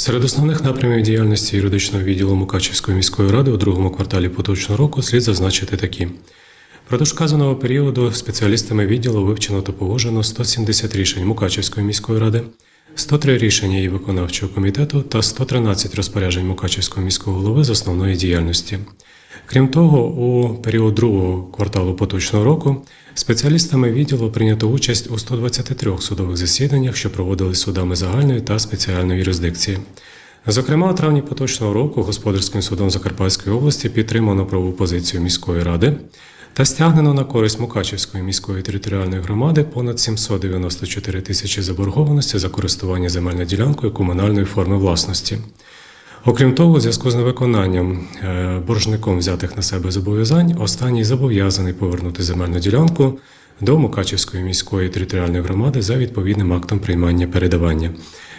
Серед основних напрямів діяльності юридичного відділу Мукачівської міської ради у другому кварталі поточного року слід зазначити такі. Продовж вказаного періоду спеціалістами відділу вивчено та погоджено 170 рішень Мукачівської міської ради, 103 рішення її виконавчого комітету та 113 розпоряджень Мукачівського міського голови з основної діяльності. Крім того, у період другого кварталу поточного року спеціалістами відділу прийнято участь у 123 судових засіданнях, що проводились судами загальної та спеціальної юрисдикції. Зокрема, у травні поточного року Господарським судом Закарпатської області підтримано правову позицію міської ради та стягнено на користь Мукачівської міської територіальної громади понад 794 тисячі заборгованості за користування земельною ділянкою комунальної форми власності. Окрім того, у зв'язку з невиконанням е, боржником взятих на себе зобов'язань, останній зобов'язаний повернути земельну ділянку до Мукачівської міської територіальної громади за відповідним актом приймання передавання.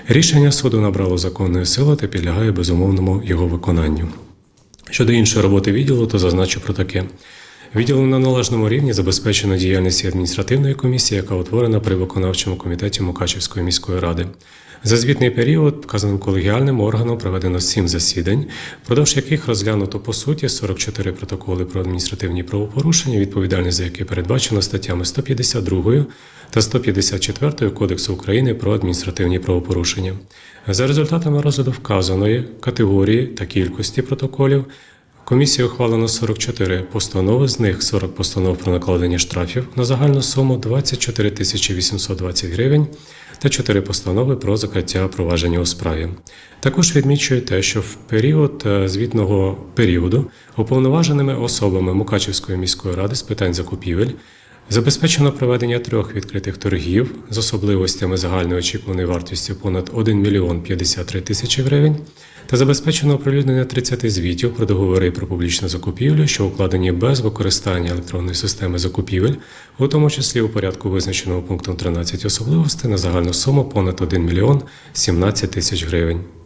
Рішення суду набрало законної сили та підлягає безумовному його виконанню. Щодо іншої роботи відділу, то зазначу про таке. Відділом на належному рівні забезпечено діяльність адміністративної комісії, яка утворена при виконавчому комітеті Мукачівської міської ради. За звітний період вказаним колегіальним органом проведено сім засідань, впродовж яких розглянуто по суті 44 протоколи про адміністративні правопорушення, відповідальність за які передбачено статтями 152 та 154 Кодексу України про адміністративні правопорушення. За результатами розгляду вказаної категорії та кількості протоколів Комісією ухвалено 44 постанови, з них 40 постанов про накладення штрафів на загальну суму 24 тисячі 820 гривень та 4 постанови про закриття провадження у справі. Також відмічую те, що в період е, звітного періоду уповноваженими особами Мукачівської міської ради з питань закупівель Забезпечено проведення трьох відкритих торгів з особливостями загальної очікуваної вартості понад 1 мільйон 53 тисячі гривень та забезпечено оприлюднення 30 звітів про договори про публічну закупівлю, що укладені без використання електронної системи закупівель, у тому числі у порядку визначеного пунктом 13 особливостей на загальну суму понад 1 мільйон 17 тисяч гривень.